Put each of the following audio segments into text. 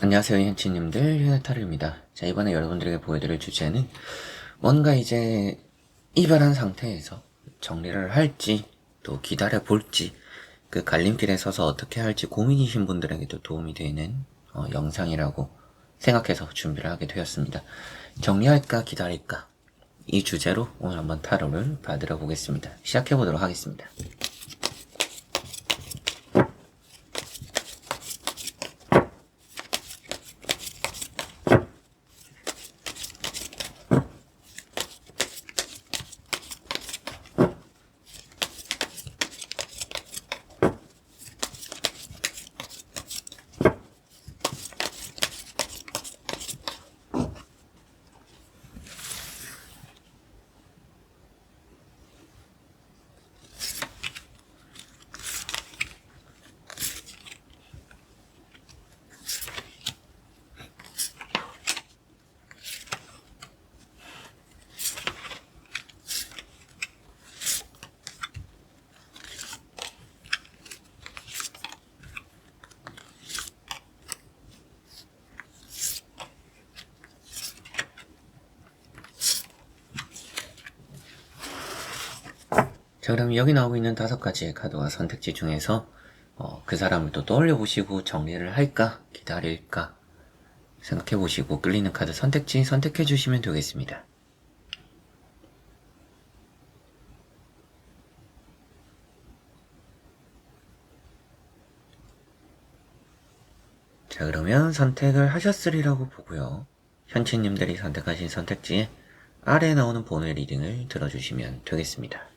안녕하세요 현치님들. 휴네타르입니다. 자 이번에 여러분들에게 보여드릴 주제는 뭔가 이제 이별한 상태에서 정리를 할지 또 기다려 볼지 그 갈림길에 서서 어떻게 할지 고민이신 분들에게도 도움이 되는 어, 영상이라고 생각해서 준비를 하게 되었습니다. 정리할까 기다릴까? 이 주제로 오늘 한번 타로를 받으러 보겠습니다. 시작해 보도록 하겠습니다 자, 그럼 여기 나오고 있는 다섯 가지의 카드와 선택지 중에서 어, 그 사람을 또 떠올려 보시고 정리를 할까 기다릴까 생각해 보시고 끌리는 카드 선택지 선택해 주시면 되겠습니다. 자, 그러면 선택을 하셨으리라고 보고요. 현치님들이 선택하신 선택지에 아래에 나오는 번호의 리딩을 들어주시면 되겠습니다.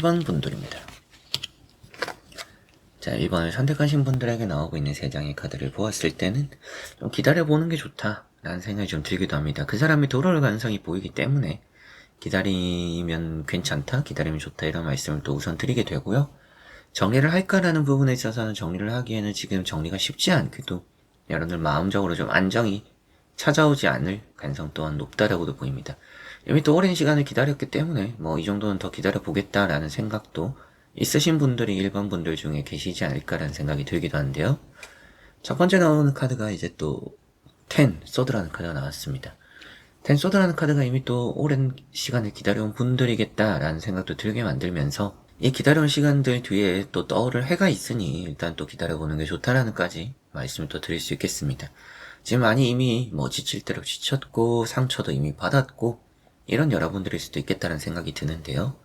1번 분들입니다. 자, 1번을 선택하신 분들에게 나오고 있는 3장의 카드를 보았을 때는 좀 기다려보는 게 좋다라는 생각이 좀 들기도 합니다. 그 사람이 돌아올 가능성이 보이기 때문에 기다리면 괜찮다, 기다리면 좋다 이런 말씀을 또 우선 드리게 되고요. 정리를 할까라는 부분에 있어서는 정리를 하기에는 지금 정리가 쉽지 않게도 여러분들 마음적으로 좀 안정이 찾아오지 않을 가능성 또한 높다라고도 보입니다. 이미 또 오랜 시간을 기다렸기 때문에 뭐 이 정도는 더 기다려 보겠다라는 생각도 있으신 분들이 일반 분들 중에 계시지 않을까라는 생각이 들기도 한데요. 첫 번째 나오는 카드가 이제 또텐 소드라는 카드가 나왔습니다. 텐 소드라는 카드가 이미 또 오랜 시간을 기다려온 분들이겠다라는 생각도 들게 만들면서 이 기다려온 시간들 뒤에 또 떠오를 해가 있으니 일단 또 기다려보는 게 좋다라는까지 말씀을 또 드릴 수 있겠습니다. 지금 많이 이미 뭐 지칠 대로 지쳤고 상처도 이미 받았고 이런 여러분들일 수도 있겠다는 생각이 드는데요.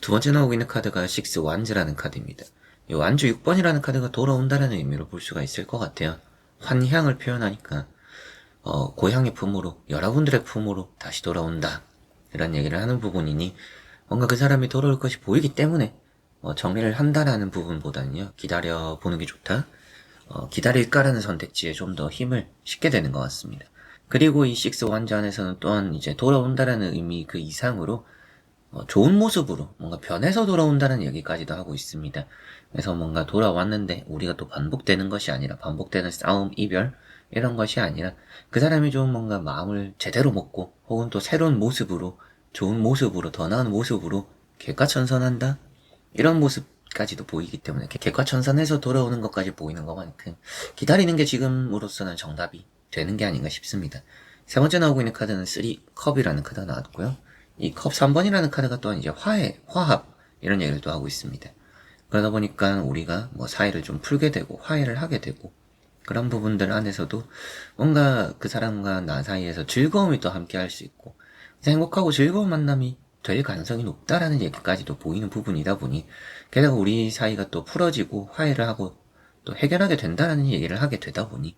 두 번째 나오고 있는 카드가 6 완즈라는 카드입니다. 이 완주 6번이라는 카드가 돌아온다라는 의미로 볼 수가 있을 것 같아요. 환향을 표현하니까 어, 고향의 품으로 여러분들의 품으로 다시 돌아온다 이런 얘기를 하는 부분이니 뭔가 그 사람이 돌아올 것이 보이기 때문에 어, 정리를 한다라는 부분보다는요 기다려 보는 게 좋다 어, 기다릴까라는 선택지에 좀 더 힘을 싣게 되는 것 같습니다. 그리고 이 식스 완자 안에서는 또한 이제 돌아온다라는 의미 그 이상으로 어, 좋은 모습으로 뭔가 변해서 돌아온다는 얘기까지도 하고 있습니다. 그래서 뭔가 돌아왔는데 우리가 또 반복되는 것이 아니라 반복되는 싸움, 이별 이런 것이 아니라 그 사람이 좀 뭔가 마음을 제대로 먹고 혹은 또 새로운 모습으로 좋은 모습으로 더 나은 모습으로 객과천선한다 이런 모습까지도 보이기 때문에 객과천선해서 돌아오는 것까지 보이는 것만큼 기다리는 게 지금으로서는 정답이 되는 게 아닌가 싶습니다. 세 번째 나오고 있는 카드는 3 컵이라는 카드가 나왔고요. 이 컵 3번이라는 카드가 또한 이제 화해, 화합 이런 얘기를 또 하고 있습니다. 그러다 보니까 우리가 뭐 사이를 좀 풀게 되고 화해를 하게 되고 그런 부분들 안에서도 뭔가 그 사람과 나 사이에서 즐거움이 또 함께 할 수 있고 행복하고 즐거운 만남이 될 가능성이 높다라는 얘기까지도 보이는 부분이다 보니 게다가 우리 사이가 또 풀어지고 화해를 하고 또 해결하게 된다라는 얘기를 하게 되다 보니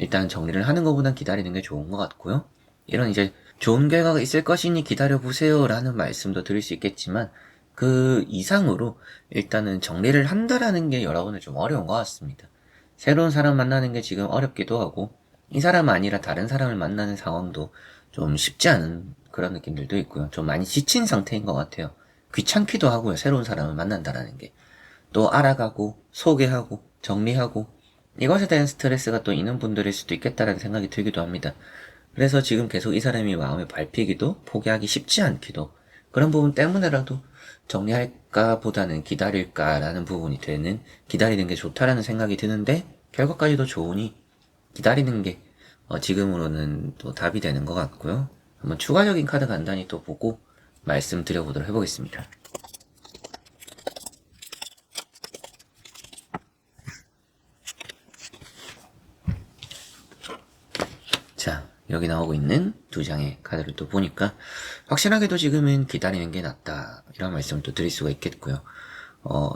일단 정리를 하는 것보단 기다리는 게 좋은 것 같고요. 이런 이제 좋은 결과가 있을 것이니 기다려보세요 라는 말씀도 드릴 수 있겠지만 그 이상으로 일단은 정리를 한다라는 게 여러분은 좀 어려운 것 같습니다. 새로운 사람 만나는 게 지금 어렵기도 하고 이 사람 아니라 다른 사람을 만나는 상황도 좀 쉽지 않은 그런 느낌들도 있고요. 좀 많이 지친 상태인 것 같아요. 귀찮기도 하고요. 새로운 사람을 만난다라는 게. 또 알아가고, 소개하고, 정리하고, 이것에 대한 스트레스가 또 있는 분들일 수도 있겠다라는 생각이 들기도 합니다. 그래서 지금 계속 이 사람이 마음에 밟히기도, 포기하기 쉽지 않기도, 그런 부분 때문에라도 정리할까 보다는 기다릴까라는 부분이 되는, 기다리는 게 좋다라는 생각이 드는데, 결과까지도 좋으니, 기다리는 게, 어, 지금으로는 또 답이 되는 것 같고요. 한번 추가적인 카드 간단히 또 보고 말씀드려보도록 해보겠습니다. 자, 여기 나오고 있는 두 장의 카드를 또 보니까 확실하게도 지금은 기다리는 게 낫다. 이런 말씀을 또 드릴 수가 있겠고요. 어,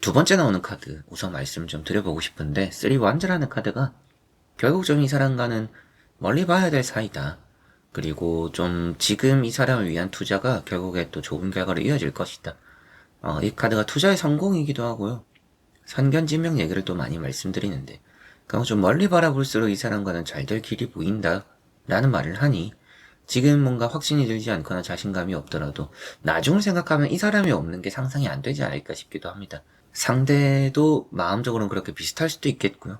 두 번째 나오는 카드 우선 말씀 좀 드려보고 싶은데 3완즈라는 카드가 결국 좀 이 사람과는 멀리 봐야 될 사이다. 그리고 좀 지금 이 사람을 위한 투자가 결국에 또 좋은 결과로 이어질 것이다. 어, 이 카드가 투자의 성공이기도 하고요. 선견지명 얘기를 또 많이 말씀드리는데, 그럼 좀 멀리 바라볼수록 이 사람과는 잘 될 길이 보인다. 라는 말을 하니, 지금 뭔가 확신이 들지 않거나 자신감이 없더라도, 나중을 생각하면 이 사람이 없는 게 상상이 안 되지 않을까 싶기도 합니다. 상대도 마음적으로는 그렇게 비슷할 수도 있겠고요.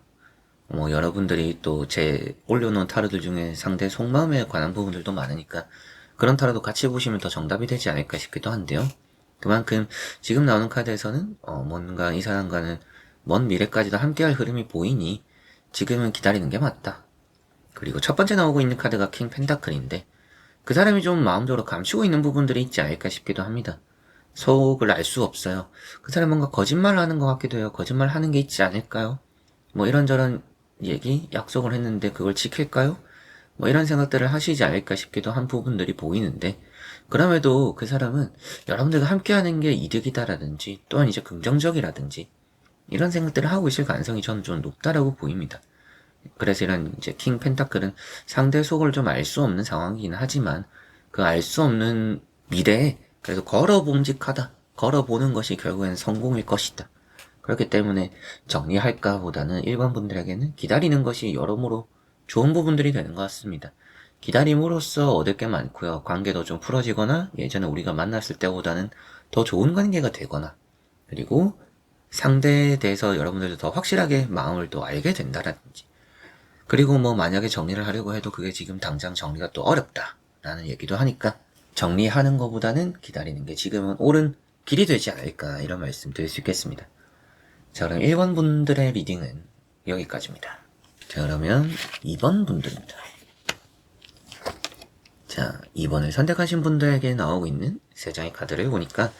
뭐 여러분들이 또 제 올려놓은 타로들 중에 상대 속마음에 관한 부분들도 많으니까 그런 타로도 같이 보시면 더 정답이 되지 않을까 싶기도 한데요. 그만큼 지금 나오는 카드에서는 어 뭔가 이 사람과는 먼 미래까지도 함께할 흐름이 보이니 지금은 기다리는 게 맞다. 그리고 첫 번째 나오고 있는 카드가 킹 펜타클인데 그 사람이 좀 마음적으로 감추고 있는 부분들이 있지 않을까 싶기도 합니다. 속을 알 수 없어요. 그 사람 뭔가 거짓말을 하는 것 같기도 해요. 거짓말 하는 게 있지 않을까요? 뭐 이런저런 얘기, 약속을 했는데 그걸 지킬까요? 뭐 이런 생각들을 하시지 않을까 싶기도 한 부분들이 보이는데, 그럼에도 그 사람은 여러분들과 함께하는 게 이득이다라든지, 또한 이제 긍정적이라든지, 이런 생각들을 하고 있을 가능성이 저는 좀 높다라고 보입니다. 그래서 이런 이제 킹 펜타클은 상대 속을 좀 알 수 없는 상황이긴 하지만, 그 알 수 없는 미래에 그래도 걸어봄직하다. 걸어보는 것이 결국엔 성공일 것이다. 그렇기 때문에 정리할까 보다는 일반 분들에게는 기다리는 것이 여러모로 좋은 부분들이 되는 것 같습니다. 기다림으로써 얻을 게 많고요. 관계도 좀 풀어지거나 예전에 우리가 만났을 때보다는 더 좋은 관계가 되거나 그리고 상대에 대해서 여러분들도 더 확실하게 마음을 또 알게 된다라든지 그리고 뭐 만약에 정리를 하려고 해도 그게 지금 당장 정리가 또 어렵다 라는 얘기도 하니까 정리하는 것보다는 기다리는 게 지금은 옳은 길이 되지 않을까 이런 말씀 드릴 수 있겠습니다. 자, 그럼 1번 분들의 리딩은 여기까지입니다. 자, 그러면 2번 분들입니다. 자, 2번을 선택하신 분들에게 나오고 있는 세 장의 카드를 보니까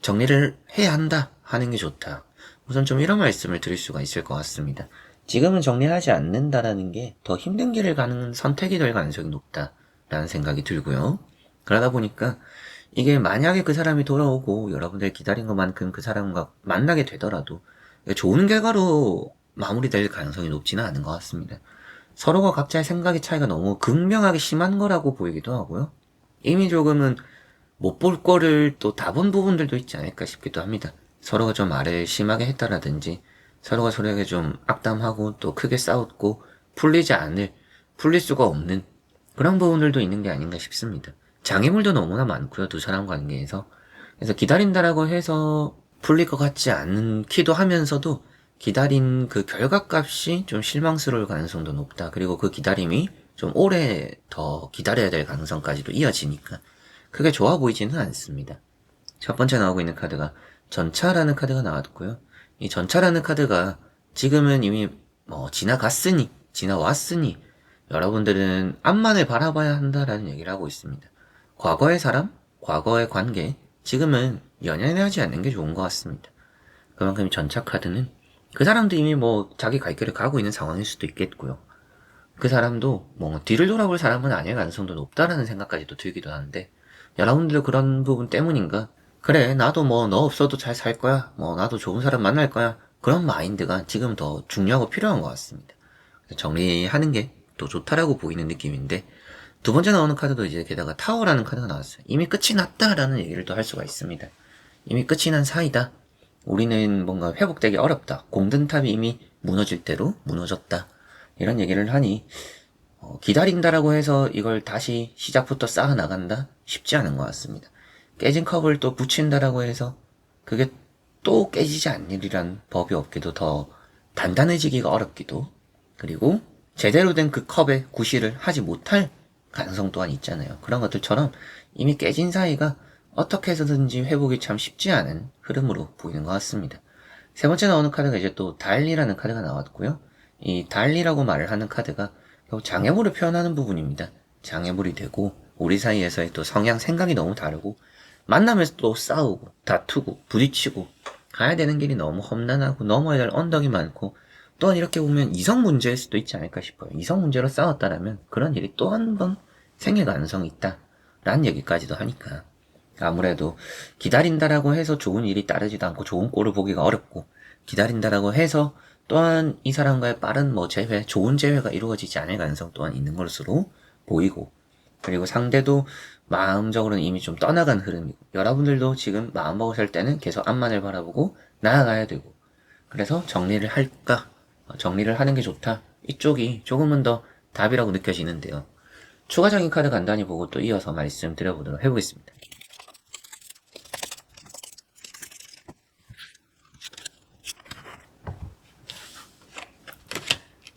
정리를 해야 한다 하는 게 좋다. 우선 좀 이런 말씀을 드릴 수가 있을 것 같습니다. 지금은 정리하지 않는다라는 게 더 힘든 길을 가는 선택이 될 가능성이 높다라는 생각이 들고요. 그러다 보니까 이게 만약에 그 사람이 돌아오고 여러분들 기다린 것만큼 그 사람과 만나게 되더라도 좋은 결과로 마무리될 가능성이 높지는 않은 것 같습니다. 서로가 각자의 생각의 차이가 너무 극명하게 심한 거라고 보이기도 하고요. 이미 조금은 못 볼 거를 또 다 본 부분들도 있지 않을까 싶기도 합니다. 서로가 좀 말을 심하게 했다라든지 서로가 서로에게 좀 악담하고 또 크게 싸웠고 풀리지 않을 풀릴 수가 없는 그런 부분들도 있는 게 아닌가 싶습니다. 장애물도 너무나 많고요 두 사람 관계에서 그래서 기다린다라고 해서 풀릴 것 같지 않기도 하면서도 기다린 그 결과값이 좀 실망스러울 가능성도 높다. 그리고 그 기다림이 좀 오래 더 기다려야 될 가능성까지도 이어지니까 크게 좋아 보이지는 않습니다. 첫 번째 나오고 있는 카드가 전차라는 카드가 나왔고요. 이 전차라는 카드가 지금은 이미 뭐 지나갔으니 지나왔으니 여러분들은 앞만을 바라봐야 한다라는 얘기를 하고 있습니다. 과거의 사람, 과거의 관계, 지금은 연연하지 않는 게 좋은 것 같습니다. 그만큼 전차 카드는 그 사람도 이미 뭐 자기 갈 길을 가고 있는 상황일 수도 있겠고요. 그 사람도 뭐 뒤를 돌아볼 사람은 아닐 가능성도 높다라는 생각까지도 들기도 하는데 여러분들 그런 부분 때문인가? 그래 나도 뭐 너 없어도 잘 살 거야. 뭐 나도 좋은 사람 만날 거야. 그런 마인드가 지금 더 중요하고 필요한 것 같습니다. 정리하는 게또 좋다라고 보이는 느낌인데 두 번째 나오는 카드도 이제 게다가 타워라는 카드가 나왔어요. 이미 끝이 났다라는 얘기를 또 할 수가 있습니다. 이미 끝이 난 사이다. 우리는 뭔가 회복되기 어렵다. 공든 탑이 이미 무너질 대로 무너졌다. 이런 얘기를 하니 어, 기다린다라고 해서 이걸 다시 시작부터 쌓아 나간다? 쉽지 않은 것 같습니다. 깨진 컵을 또 붙인다라고 해서 그게 또 깨지지 않으리란 법이 없기도 더 단단해지기가 어렵기도 그리고 제대로 된 그 컵에 구실을 하지 못할 가능성 또한 있잖아요. 그런 것들처럼 이미 깨진 사이가 어떻게 해서든지 회복이 참 쉽지 않은 흐름으로 보이는 것 같습니다. 세 번째 나오는 카드가 이제 또 달리라는 카드가 나왔고요. 이 달리라고 말을 하는 카드가 장애물을 표현하는 부분입니다. 장애물이 되고 우리 사이에서의 또 성향 생각이 너무 다르고 만나면서 또 싸우고 다투고 부딪히고 가야 되는 길이 너무 험난하고 넘어야 될 언덕이 많고 또한 이렇게 보면 이성 문제일 수도 있지 않을까 싶어요. 이성 문제로 싸웠다라면 그런 일이 또 한 번 생길 가능성이 있다. 라는 얘기까지도 하니까 아무래도 기다린다라고 해서 좋은 일이 따르지도 않고 좋은 꼴을 보기가 어렵고 기다린다라고 해서 또한 이 사람과의 빠른 뭐 재회, 좋은 재회가 이루어지지 않을 가능성 또한 있는 것으로 보이고 그리고 상대도 마음적으로는 이미 좀 떠나간 흐름이고 여러분들도 지금 마음 먹으실 때는 계속 앞만을 바라보고 나아가야 되고. 그래서 정리를 할까? 어, 정리를 하는 게 좋다. 이쪽이 조금은 더 답이라고 느껴지는데요. 추가적인 카드 간단히 보고 또 이어서 말씀드려보도록 해보겠습니다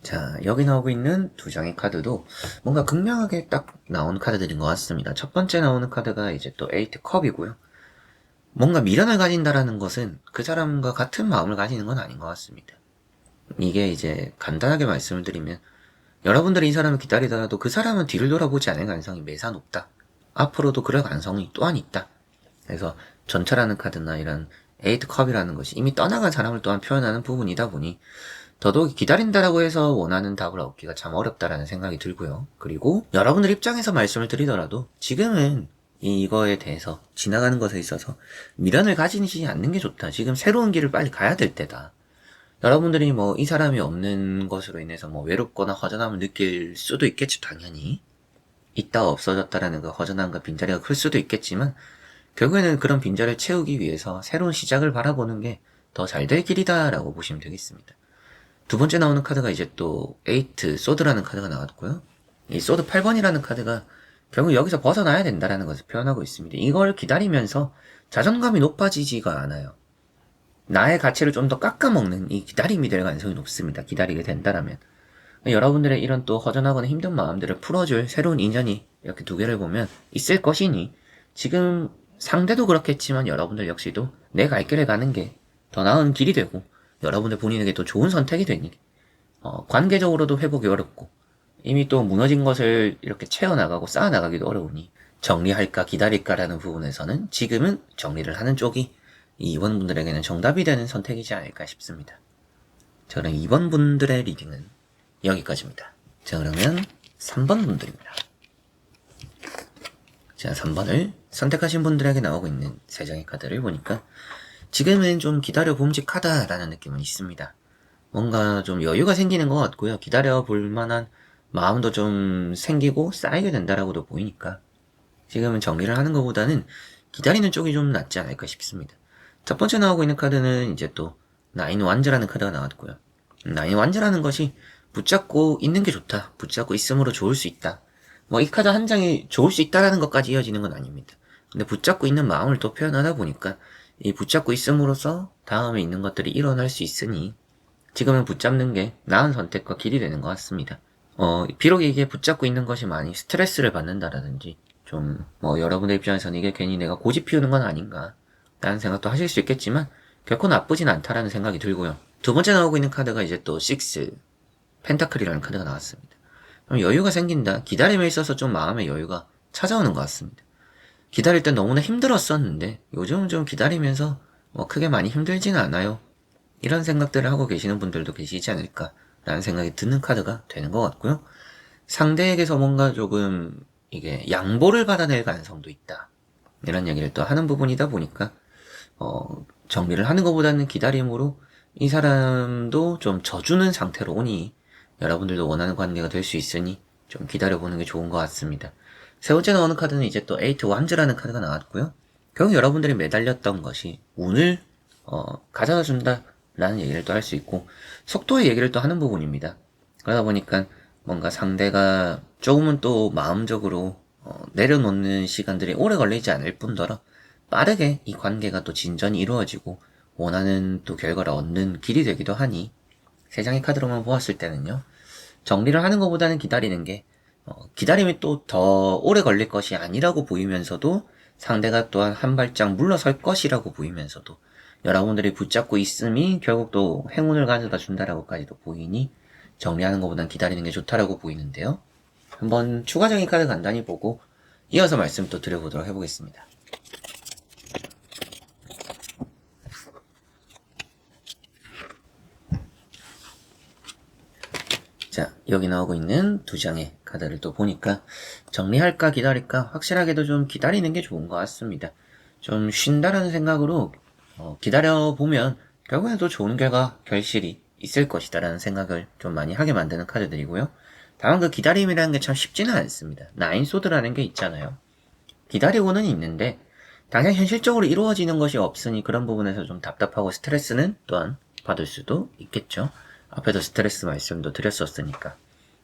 자, 여기 나오고 있는 두 장의 카드도 뭔가 극명하게 딱 나온 카드들인 것 같습니다. 첫 번째 나오는 카드가 이제 또 에이트 컵이고요. 뭔가 미련을 가진다라는 것은 그 사람과 같은 마음을 가지는 건 아닌 것 같습니다. 이게 이제 간단하게 말씀을 드리면 여러분들이 이 사람을 기다리더라도 그 사람은 뒤를 돌아보지 않을 가능성이 매사 높다. 앞으로도 그럴 가능성이 또한 있다. 그래서 전철하는 카드나 이런 에이트 컵이라는 것이 이미 떠나간 사람을 또한 표현하는 부분이다 보니 더더욱 기다린다라고 해서 원하는 답을 얻기가 참 어렵다라는 생각이 들고요. 그리고 여러분들 입장에서 말씀을 드리더라도 지금은 이거에 대해서 지나가는 것에 있어서 미련을 가지지 않는 게 좋다. 지금 새로운 길을 빨리 가야 될 때다. 여러분들이 뭐 이 사람이 없는 것으로 인해서 뭐 외롭거나 허전함을 느낄 수도 있겠죠, 당연히. 있다 없어졌다라는 그 허전함과 빈자리가 클 수도 있겠지만 결국에는 그런 빈자리를 채우기 위해서 새로운 시작을 바라보는 게 더 잘 될 길이다라고 보시면 되겠습니다. 두 번째 나오는 카드가 이제 또 에이트 소드라는 카드가 나왔고요. 이 소드 8번이라는 카드가 결국 여기서 벗어나야 된다라는 것을 표현하고 있습니다. 이걸 기다리면서 자존감이 높아지지가 않아요. 나의 가치를 좀 더 깎아먹는 이 기다림이 될 가능성이 높습니다. 기다리게 된다라면. 여러분들의 이런 또 허전하거나 힘든 마음들을 풀어줄 새로운 인연이 이렇게 두 개를 보면 있을 것이니 지금 상대도 그렇겠지만 여러분들 역시도 내갈 길을 가는 게 더 나은 길이 되고 여러분들 본인에게 또 좋은 선택이 되니 어, 관계적으로도 회복이 어렵고 이미 또 무너진 것을 이렇게 채워나가고 쌓아나가기도 어려우니 정리할까 기다릴까라는 부분에서는 지금은 정리를 하는 쪽이 이 2번 분들에게는 정답이 되는 선택이지 않을까 싶습니다. 자 그럼 2번 분들의 리딩은 여기까지입니다. 자 그러면 3번 분들입니다. 자 3번을 선택하신 분들에게 나오고 있는 세 장의 카드를 보니까 지금은 좀 기다려 봄직하다라는 느낌은 있습니다. 뭔가 좀 여유가 생기는 것 같고요. 기다려 볼 만한 마음도 좀 생기고 쌓이게 된다라고도 보이니까 지금은 정리를 하는 것보다는 기다리는 쪽이 좀 낫지 않을까 싶습니다. 첫 번째 나오고 있는 카드는 이제 또 나인 완즈라는 카드가 나왔고요. 나인 완즈라는 것이 붙잡고 있는 게 좋다. 붙잡고 있음으로 좋을 수 있다. 뭐 이 카드 한 장이 좋을 수 있다라는 것까지 이어지는 건 아닙니다. 근데 붙잡고 있는 마음을 또 표현하다 보니까 이 붙잡고 있음으로써 다음에 있는 것들이 일어날 수 있으니 지금은 붙잡는 게 나은 선택과 길이 되는 것 같습니다. 어, 비록 이게 붙잡고 있는 것이 많이 스트레스를 받는다라든지 좀 뭐 여러분들 입장에서는 이게 괜히 내가 고집 피우는 건 아닌가 라는 생각도 하실 수 있겠지만 결코 나쁘진 않다라는 생각이 들고요. 두 번째 나오고 있는 카드가 이제 또 6, 펜타클이라는 카드가 나왔습니다. 그럼 여유가 생긴다. 기다림에 있어서 좀 마음의 여유가 찾아오는 것 같습니다. 기다릴 땐 너무나 힘들었었는데 요즘은 좀 기다리면서 뭐 크게 많이 힘들지는 않아요. 이런 생각들을 하고 계시는 분들도 계시지 않을까라는 생각이 드는 카드가 되는 것 같고요. 상대에게서 뭔가 조금 이게 양보를 받아낼 가능성도 있다. 이런 얘기를 또 하는 부분이다 보니까 어, 정리를 하는 것보다는 기다림으로 이 사람도 좀 져주는 상태로 오니 여러분들도 원하는 관계가 될 수 있으니 좀 기다려보는 게 좋은 것 같습니다. 세 번째 나오는 카드는 이제 또 에이트 완즈라는 카드가 나왔고요. 결국 여러분들이 매달렸던 것이 운을 어, 가져다 준다라는 얘기를 또 할 수 있고 속도의 얘기를 또 하는 부분입니다. 그러다 보니까 뭔가 상대가 조금은 또 마음적으로 어, 내려놓는 시간들이 오래 걸리지 않을 뿐더러 빠르게 이 관계가 또 진전이 이루어지고 원하는 또 결과를 얻는 길이 되기도 하니 세 장의 카드로만 보았을 때는요 정리를 하는 것보다는 기다리는 게 어, 기다림이 또 더 오래 걸릴 것이 아니라고 보이면서도 상대가 또한 한 발짝 물러설 것이라고 보이면서도 여러분들이 붙잡고 있음이 결국 또 행운을 가져다 준다라고까지도 보이니 정리하는 것보단 기다리는 게 좋다라고 보이는데요. 한번 추가적인 카드 간단히 보고 이어서 말씀 또 드려보도록 해보겠습니다. 자, 여기 나오고 있는 두 장의 카드를 또 보니까 정리할까 기다릴까 확실하게도 좀 기다리는 게 좋은 것 같습니다. 좀 쉰다라는 생각으로 어, 기다려보면 결국엔 또 좋은 결과, 결실이 있을 것이다라는 생각을 좀 많이 하게 만드는 카드들이고요. 다만 그 기다림이라는 게 참 쉽지는 않습니다. 나인소드라는 게 있잖아요. 기다리고는 있는데 당장 현실적으로 이루어지는 것이 없으니 그런 부분에서 좀 답답하고 스트레스는 또한 받을 수도 있겠죠. 앞에도 스트레스 말씀도 드렸었으니까.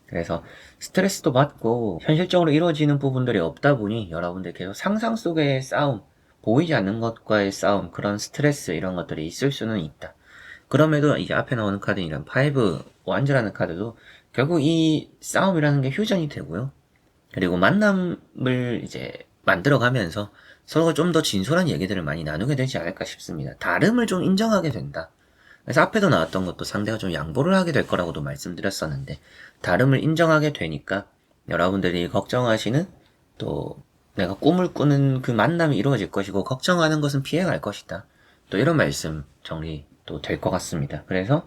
그래서 스트레스도 받고 현실적으로 이루어지는 부분들이 없다 보니 여러분들 계속 상상 속의 싸움, 보이지 않는 것과의 싸움, 그런 스트레스 이런 것들이 있을 수는 있다. 그럼에도 이제 앞에 나오는 카드 이런 파이브 완즈라는 카드도 결국 이 싸움이라는 게 휴전이 되고요. 그리고 만남을 이제 만들어가면서 서로가 좀 더 진솔한 얘기들을 많이 나누게 되지 않을까 싶습니다. 다름을 좀 인정하게 된다. 그래서 앞에도 나왔던 것도 상대가 좀 양보를 하게 될 거라고도 말씀드렸었는데 다름을 인정하게 되니까 여러분들이 걱정하시는 또 내가 꿈을 꾸는 그 만남이 이루어질 것이고 걱정하는 것은 피해갈 것이다. 또 이런 말씀 정리 또 될 것 같습니다. 그래서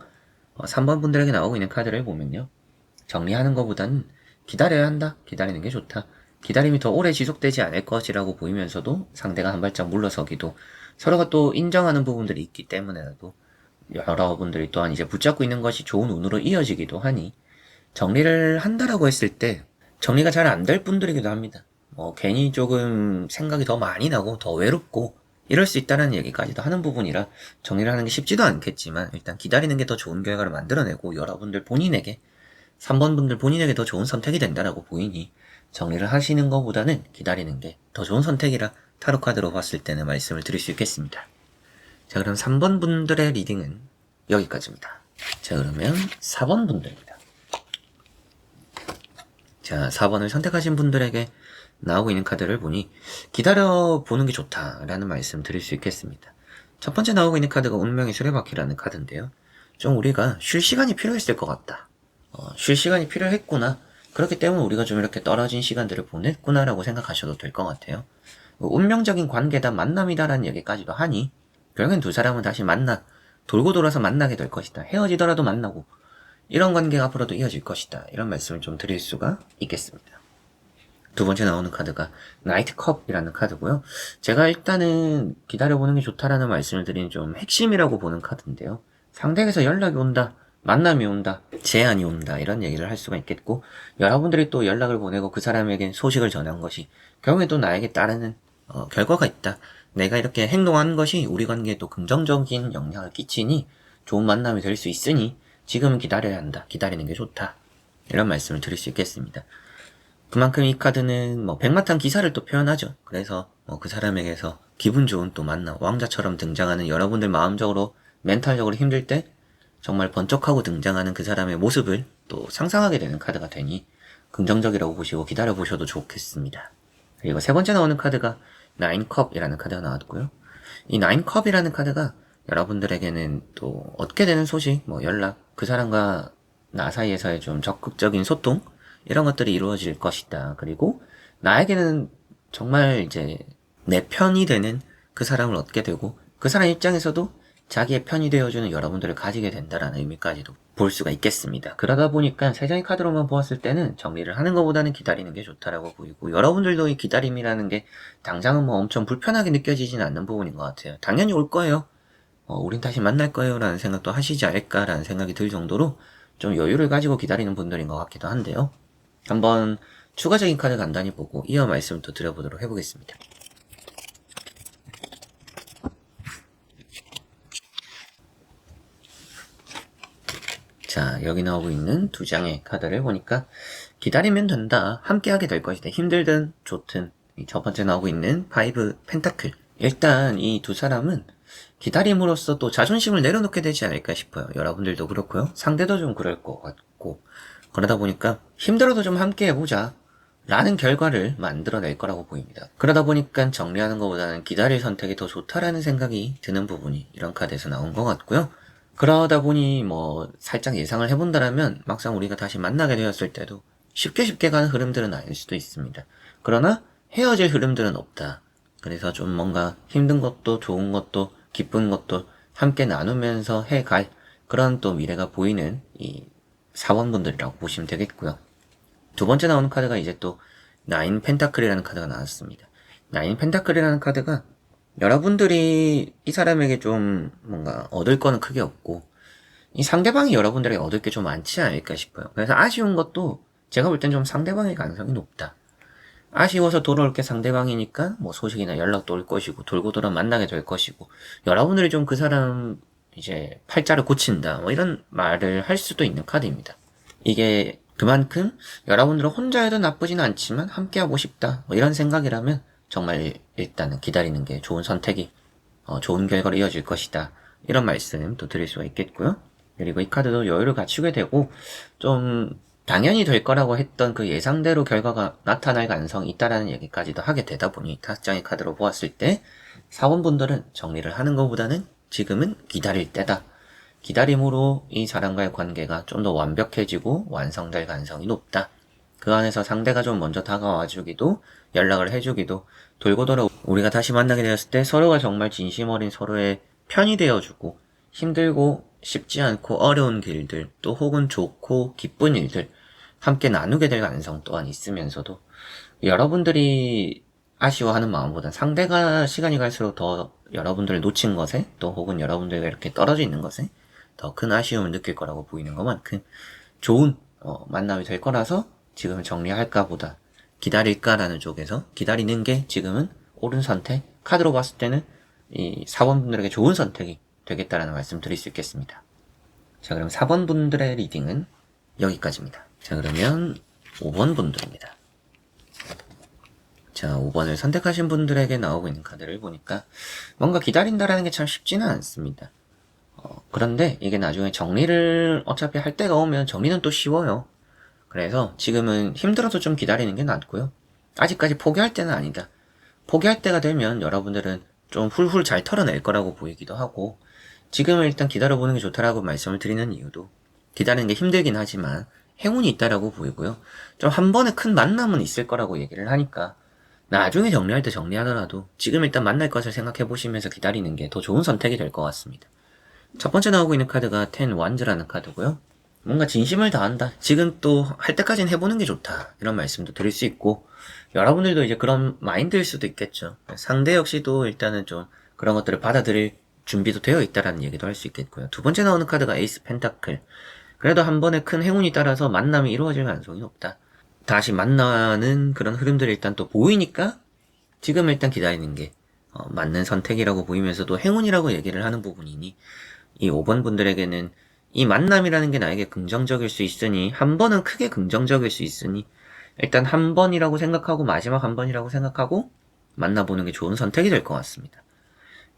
3번 분들에게 나오고 있는 카드를 보면요. 정리하는 것보다는 기다려야 한다. 기다리는 게 좋다. 기다림이 더 오래 지속되지 않을 것이라고 보이면서도 상대가 한 발짝 물러서기도 서로가 또 인정하는 부분들이 있기 때문에라도 여러분들이 또한 이제 붙잡고 있는 것이 좋은 운으로 이어지기도 하니 정리를 한다라고 했을 때 정리가 잘 안 될 분들이기도 합니다. 뭐 괜히 조금 생각이 더 많이 나고 더 외롭고 이럴 수 있다는 얘기까지도 하는 부분이라 정리를 하는 게 쉽지도 않겠지만 일단 기다리는 게 더 좋은 결과를 만들어내고 여러분들 본인에게 3번 분들 본인에게 더 좋은 선택이 된다라고 보이니 정리를 하시는 것보다는 기다리는 게 더 좋은 선택이라 타로 카드로 봤을 때는 말씀을 드릴 수 있겠습니다. 자 그럼 3번 분들의 리딩은 여기까지입니다. 자 그러면 4번 분들입니다. 자 4번을 선택하신 분들에게 나오고 있는 카드를 보니 기다려 보는 게 좋다라는 말씀 드릴 수 있겠습니다. 첫 번째 나오고 있는 카드가 운명의 수레바퀴라는 카드인데요. 좀 우리가 쉴 시간이 필요했을 것 같다. 어, 쉴 시간이 필요했구나. 그렇기 때문에 우리가 좀 이렇게 떨어진 시간들을 보냈구나라고 생각하셔도 될 것 같아요. 뭐 운명적인 관계다, 만남이다라는 얘기까지도 하니 결국엔 두 사람은 다시 만나 돌고 돌아서 만나게 될 것이다. 헤어지더라도 만나고 이런 관계가 앞으로도 이어질 것이다. 이런 말씀을 좀 드릴 수가 있겠습니다. 두 번째 나오는 카드가 나이트컵이라는 카드고요. 제가 일단은 기다려보는 게 좋다라는 말씀을 드리는 좀 핵심이라고 보는 카드인데요. 상대에게서 연락이 온다. 만남이 온다, 제안이 온다, 이런 얘기를 할 수가 있겠고, 여러분들이 또 연락을 보내고 그 사람에게 소식을 전한 것이, 결국에 또 나에게 따르는, 어, 결과가 있다. 내가 이렇게 행동하는 것이 우리 관계에 또 긍정적인 영향을 끼치니, 좋은 만남이 될 수 있으니, 지금은 기다려야 한다. 기다리는 게 좋다. 이런 말씀을 드릴 수 있겠습니다. 그만큼 이 카드는 뭐, 백마탄 기사를 또 표현하죠. 그래서, 뭐, 그 사람에게서 기분 좋은 또 만남, 왕자처럼 등장하는 여러분들 마음적으로, 멘탈적으로 힘들 때, 정말 번쩍하고 등장하는 그 사람의 모습을 또 상상하게 되는 카드가 되니 긍정적이라고 보시고 기다려 보셔도 좋겠습니다. 그리고 세 번째 나오는 카드가 나인컵이라는 카드가 나왔고요. 이 나인컵이라는 카드가 여러분들에게는 또 얻게 되는 소식, 뭐 연락, 그 사람과 나 사이에서의 좀 적극적인 소통 이런 것들이 이루어질 것이다. 그리고 나에게는 정말 이제 내 편이 되는 그 사람을 얻게 되고 그 사람 입장에서도 자기의 편이 되어주는 여러분들을 가지게 된다라는 의미까지도 볼 수가 있겠습니다. 그러다 보니까 세 장의 카드로만 보았을 때는 정리를 하는 것보다는 기다리는 게 좋다라고 보이고 여러분들도 이 기다림이라는 게 당장은 뭐 엄청 불편하게 느껴지진 않는 부분인 것 같아요. 당연히 올 거예요. 어, 우린 다시 만날 거예요 라는 생각도 하시지 않을까라는 생각이 들 정도로 좀 여유를 가지고 기다리는 분들인 것 같기도 한데요. 한번 추가적인 카드 간단히 보고 이어 말씀을 또 드려보도록 해보겠습니다. 자, 자, 여기 나오고 있는 두 장의 카드를 보니까 기다리면 된다. 함께 하게 될 것이다. 힘들든 좋든. 이첫 번째 나오고 있는 파이브 펜타클. 일단 이 두 사람은 기다림으로써 또 자존심을 내려놓게 되지 않을까 싶어요. 여러분들도 그렇고요. 상대도 좀 그럴 것 같고. 그러다 보니까 힘들어도 좀 함께 해보자. 라는 결과를 만들어낼 거라고 보입니다. 그러다 보니까 정리하는 것보다는 기다릴 선택이 더 좋다라는 생각이 드는 부분이 이런 카드에서 나온 것 같고요. 그러다 보니 뭐 살짝 예상을 해본다라면 막상 우리가 다시 만나게 되었을 때도 쉽게 쉽게 가는 흐름들은 아닐 수도 있습니다. 그러나 헤어질 흐름들은 없다. 그래서 좀 뭔가 힘든 것도 좋은 것도 기쁜 것도 함께 나누면서 해갈 그런 또 미래가 보이는 이 사원분들이라고 보시면 되겠고요. 두 번째 나오는 카드가 이제 또 나인 펜타클이라는 카드가 나왔습니다. 나인 펜타클이라는 카드가 여러분들이 이 사람에게 좀 뭔가 얻을 거는 크게 없고 이 상대방이 여러분들에게 얻을 게 좀 많지 않을까 싶어요. 그래서 아쉬운 것도 제가 볼 땐 좀 상대방의 가능성이 높다. 아쉬워서 돌아올 게 상대방이니까 뭐 소식이나 연락도 올 것이고 돌고 돌아 만나게 될 것이고 여러분들이 좀 그 사람 이제 팔자를 고친다 뭐 이런 말을 할 수도 있는 카드입니다. 이게 그만큼 여러분들은 혼자 해도 나쁘진 않지만 함께하고 싶다 뭐 이런 생각이라면 정말 일단은 기다리는 게 좋은 선택이 어, 좋은 결과로 이어질 것이다 이런 말씀 또 드릴 수가 있겠고요. 그리고 이 카드도 여유를 갖추게 되고 좀 당연히 될 거라고 했던 그 예상대로 결과가 나타날 가능성이 있다라는 얘기까지도 하게 되다 보니 다섯 장의 카드로 보았을 때 사원분들은 정리를 하는 것보다는 지금은 기다릴 때다. 기다림으로 이 사람과의 관계가 좀 더 완벽해지고 완성될 가능성이 높다. 그 안에서 상대가 좀 먼저 다가와 주기도 연락을 해주기도 돌고 돌아 우리가 다시 만나게 되었을 때 서로가 정말 진심 어린 서로의 편이 되어주고 힘들고 쉽지 않고 어려운 길들 또 혹은 좋고 기쁜 일들 함께 나누게 될 가능성 또한 있으면서도 여러분들이 아쉬워하는 마음보다 상대가 시간이 갈수록 더 여러분들을 놓친 것에 또 혹은 여러분들과 이렇게 떨어져 있는 것에 더 큰 아쉬움을 느낄 거라고 보이는 것만큼 좋은 어, 만남이 될 거라서 지금 정리할까 보다 기다릴까라는 쪽에서 기다리는 게 지금은 옳은 선택 카드로 봤을 때는 이 사원분들에게 좋은 선택이 되겠다라는 말씀 드릴 수 있겠습니다. 자 그럼 4번 분들의 리딩은 여기까지입니다. 자 그러면 5번 분들입니다. 자 5번을 선택하신 분들에게 나오고 있는 카드를 보니까 뭔가 기다린다라는 게 참 쉽지는 않습니다. 어, 그런데 이게 나중에 정리를 어차피 할 때가 오면 정리는 또 쉬워요. 그래서 지금은 힘들어도 좀 기다리는 게 낫고요. 아직까지 포기할 때는 아니다. 포기할 때가 되면 여러분들은 좀 훌훌 잘 털어낼 거라고 보이기도 하고 지금은 일단 기다려보는 게 좋다라고 말씀을 드리는 이유도 기다리는 게 힘들긴 하지만 행운이 있다라고 보이고요. 좀 한 번에 큰 만남은 있을 거라고 얘기를 하니까 나중에 정리할 때 정리하더라도 지금 일단 만날 것을 생각해 보시면서 기다리는 게 더 좋은 선택이 될 것 같습니다. 첫 번째 나오고 있는 카드가 텐 완즈라는 카드고요. 뭔가 진심을 다한다. 지금 또 할 때까지는 해보는 게 좋다. 이런 말씀도 드릴 수 있고 여러분들도 이제 그런 마인드일 수도 있겠죠. 상대 역시도 일단은 좀 그런 것들을 받아들일 준비도 되어 있다라는 얘기도 할 수 있겠고요. 두 번째 나오는 카드가 에이스 펜타클. 그래도 한 번에 큰 행운이 따라서 만남이 이루어질 가능성이 높다. 다시 만나는 그런 흐름들이 일단 또 보이니까 지금 일단 기다리는 게 어, 맞는 선택이라고 보이면서도 행운이라고 얘기를 하는 부분이니 이 5번 분들에게는 이 만남이라는 게 나에게 긍정적일 수 있으니 한 번은 크게 긍정적일 수 있으니 일단 한 번이라고 생각하고 마지막 한 번이라고 생각하고 만나보는 게 좋은 선택이 될 것 같습니다.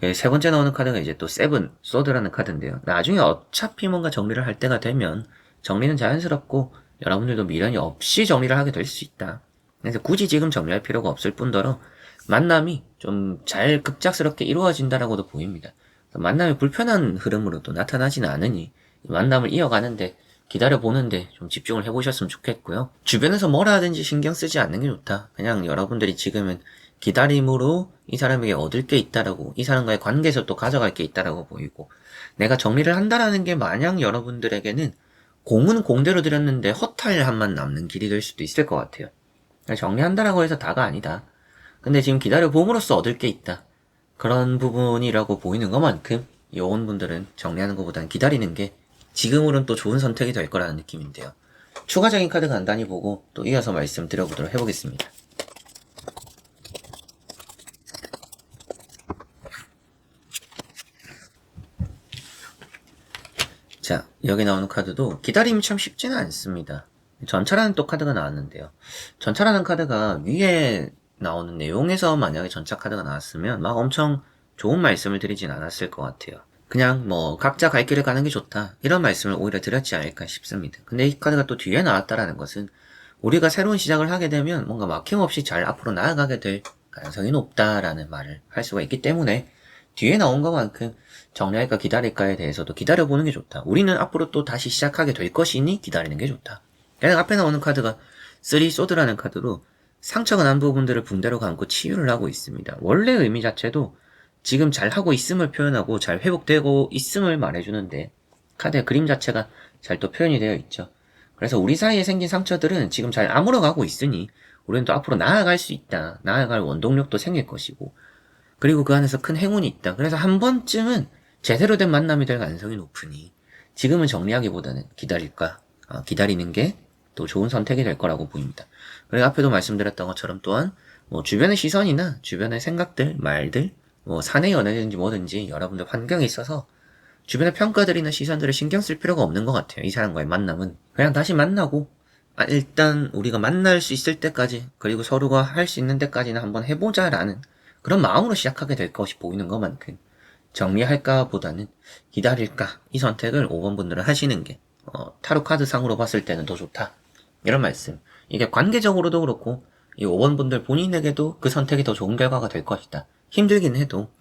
예, 세 번째 나오는 카드가 이제 또 세븐 소드라는 카드인데요. 나중에 어차피 뭔가 정리를 할 때가 되면 정리는 자연스럽고 여러분들도 미련이 없이 정리를 하게 될 수 있다. 그래서 굳이 지금 정리할 필요가 없을 뿐더러 만남이 좀 잘 급작스럽게 이루어진다라고도 보입니다. 만남이 불편한 흐름으로도 나타나지는 않으니 만남을 이어가는데 기다려보는데 좀 집중을 해보셨으면 좋겠고요. 주변에서 뭐라 하든지 신경 쓰지 않는 게 좋다. 그냥 여러분들이 지금은 기다림으로 이 사람에게 얻을 게 있다라고 이 사람과의 관계에서 또 가져갈 게 있다라고 보이고 내가 정리를 한다라는 게 마냥 여러분들에게는 공은 공대로 드렸는데 허탈함만 남는 길이 될 수도 있을 것 같아요. 정리한다라고 해서 다가 아니다. 근데 지금 기다려봄으로써 얻을 게 있다. 그런 부분이라고 보이는 것만큼 요원분들은 정리하는 것보다는 기다리는 게 지금으로는 또 좋은 선택이 될 거라는 느낌인데요. 추가적인 카드 간단히 보고 또 이어서 말씀드려보도록 해보겠습니다. 자, 여기 나오는 카드도 기다림이 참 쉽지는 않습니다. 전차라는 또 카드가 나왔는데요. 전차라는 카드가 위에 나오는 내용에서 만약에 전차 카드가 나왔으면 막 엄청 좋은 말씀을 드리진 않았을 것 같아요. 그냥 뭐 각자 갈 길을 가는 게 좋다 이런 말씀을 오히려 드렸지 않을까 싶습니다. 근데 이 카드가 또 뒤에 나왔다라는 것은 우리가 새로운 시작을 하게 되면 뭔가 막힘없이 잘 앞으로 나아가게 될 가능성이 높다라는 말을 할 수가 있기 때문에 뒤에 나온 것만큼 정리할까 기다릴까에 대해서도 기다려보는 게 좋다. 우리는 앞으로 또 다시 시작하게 될 것이니 기다리는 게 좋다. 그냥 앞에 나오는 카드가 3 소드라는 카드로 상처가 난 부분들을 붕대로 감고 치유를 하고 있습니다. 원래 의미 자체도 지금 잘 하고 있음을 표현하고 잘 회복되고 있음을 말해주는데 카드의 그림 자체가 잘 또 표현이 되어 있죠. 그래서 우리 사이에 생긴 상처들은 지금 잘 아물어가고 있으니 우리는 또 앞으로 나아갈 수 있다. 나아갈 원동력도 생길 것이고 그리고 그 안에서 큰 행운이 있다. 그래서 한 번쯤은 제대로 된 만남이 될 가능성이 높으니 지금은 정리하기보다는 기다릴까 아, 기다리는 게 또 좋은 선택이 될 거라고 보입니다. 그리고 앞에도 말씀드렸던 것처럼 또한 뭐 주변의 시선이나 주변의 생각들, 말들, 뭐 사내 연애든지 뭐든지 여러분들 환경에 있어서 주변의 평가들이나 시선들을 신경 쓸 필요가 없는 것 같아요. 이 사람과의 만남은. 그냥 다시 만나고 아, 일단 우리가 만날 수 있을 때까지 그리고 서로가 할 수 있는 데까지는 한번 해보자라는 그런 마음으로 시작하게 될 것이 보이는 것만큼 정리할까 보다는 기다릴까 이 선택을 5번 분들은 하시는 게 어, 타로 카드 상으로 봤을 때는 더 좋다. 이런 말씀. 이게 관계적으로도 그렇고 이 5번 분들 본인에게도 그 선택이 더 좋은 결과가 될 것이다 힘들긴 해도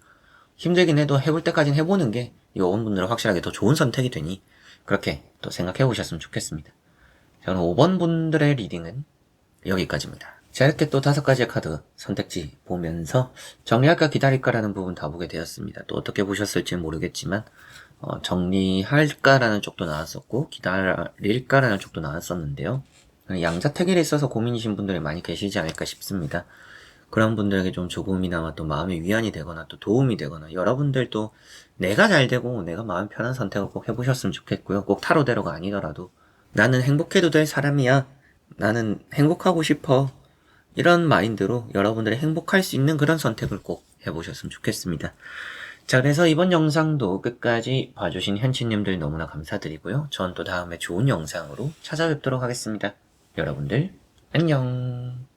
힘들긴 해도 해볼 때까지는 해보는 게이 5번 분들은 확실하게 더 좋은 선택이 되니 그렇게 또 생각해 보셨으면 좋겠습니다 저는 5번 분들의 리딩은 여기까지입니다. 자, 이렇게 또 다섯 가지의 카드 선택지 보면서 정리할까 기다릴까라는 부분 다 보게 되었습니다. 또 어떻게 보셨을지 모르겠지만, 어, 정리할까라는 쪽도 나왔었고, 기다릴까라는 쪽도 나왔었는데요. 양자택일에 있어서 고민이신 분들이 많이 계시지 않을까 싶습니다. 그런 분들에게 좀 조금이나마 또 마음의 위안이 되거나 또 도움이 되거나 여러분들도 내가 잘 되고 내가 마음 편한 선택을 꼭 해보셨으면 좋겠고요. 꼭 타로대로가 아니더라도 나는 행복해도 될 사람이야. 나는 행복하고 싶어. 이런 마인드로 여러분들이 행복할 수 있는 그런 선택을 꼭 해보셨으면 좋겠습니다. 자, 그래서 이번 영상도 끝까지 봐주신 현치님들 너무나 감사드리고요. 전 또 다음에 좋은 영상으로 찾아뵙도록 하겠습니다. 여러분들, 안녕.